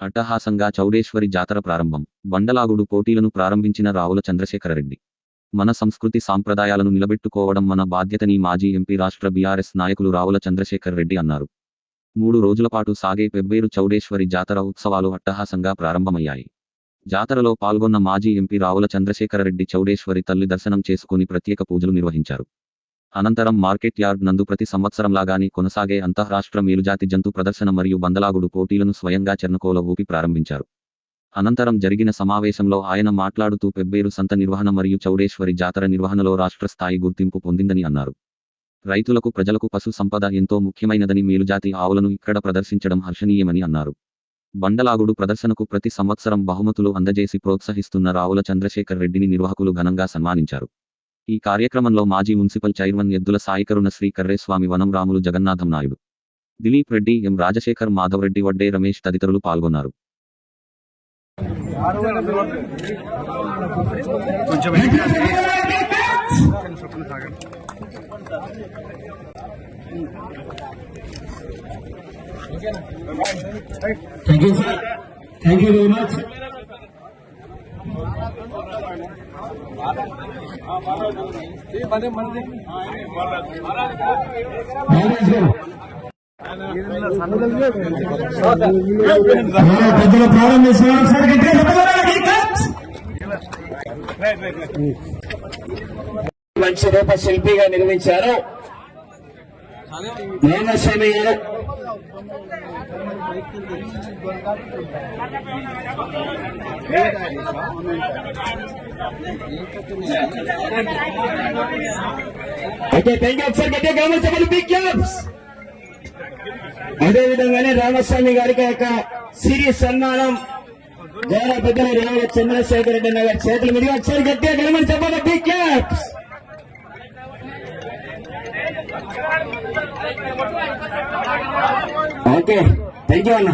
అట్టహాసంగా చౌడేశ్వరి జాతర ప్రారంభం. బండలాగుడు పోటీలను ప్రారంభించిన రావుల చంద్రశేఖరరెడ్డి. మన సంస్కృతి సాంప్రదాయాలను నిలబెట్టుకోవడం మన బాధ్యతని మాజీ ఎంపీ రాష్ట్ర బీఆర్ఎస్ నాయకులు రావుల చంద్రశేఖర్ రెడ్డి అన్నారు. మూడు రోజుల పాటు సాగే పెబ్బేరు చౌడేశ్వరి జాతర ఉత్సవాలు అట్టహాసంగా ప్రారంభమయ్యాయి. జాతరలో పాల్గొన్న మాజీ ఎంపీ రావుల చంద్రశేఖరరెడ్డి చౌడేశ్వరి తల్లి దర్శనం చేసుకుని ప్రత్యేక పూజలు నిర్వహించారు. అనంతరం మార్కెట్ యార్డ్ నందు ప్రతి సంవత్సరంలాగానే కొనసాగే అంతఃరాష్ట్ర మేలుజాతి జంతు ప్రదర్శన మరియు బందలాగుడు పోటీలను స్వయంగా చెర్నకోల ఊపి ప్రారంభించారు. అనంతరం జరిగిన సమావేశంలో ఆయన మాట్లాడుతూ పెబ్బేరు సంత నిర్వహణ మరియు చౌడేశ్వరి జాతర నిర్వహణలో రాష్ట్ర స్థాయి గుర్తింపు పొందిందని అన్నారు. రైతులకు ప్రజలకు పశు సంపద ఎంతో ముఖ్యమైనదని మేలుజాతి ఆవులను ఇక్కడ ప్రదర్శించడం హర్షణీయమని అన్నారు. బండలాగుడు ప్రదర్శనకు ప్రతి సంవత్సరం బహుమతులు అందజేసి ప్రోత్సహిస్తున్న రావుల చంద్రశేఖర్ రెడ్డిని నిర్వాహకులు ఘనంగా సన్మానించారు. ఈ కార్యక్రమంలో మాజీ మున్సిపల్ చైర్మన్ ఎద్దుల సాయికరుణ శ్రీ కర్రేస్వామి వనం రాములు జగన్నాథం నాయుడు దిలీప్ రెడ్డి ఎం రాజశేఖర్ మాధవరెడ్డి వడ్డే రమేష్ తదితరులు పాల్గొన్నారు Thank you, sir. Thank you very much. Maharaj గారు మన పెద్దలు ప్రారంభిస్తున్నారు మంచి రూప శిల్పిగా నిర్మించారు. నాగస్వామి గారు ఓకే థ్యాంక్ యూ ఒకసారి గట్టిగా గమనించమని బిగ్ క్యాప్స్ అదే రామస్వామి గారికి యొక్క సిరి సన్మానం. గౌరవ పెద్దలు రావుల చంద్రశేఖర రెడ్డి అన్న గారి చేతుల మీదుగా ఒకసారి గట్టిగా గమని చెప్పాలి big caps okay thank you అన్న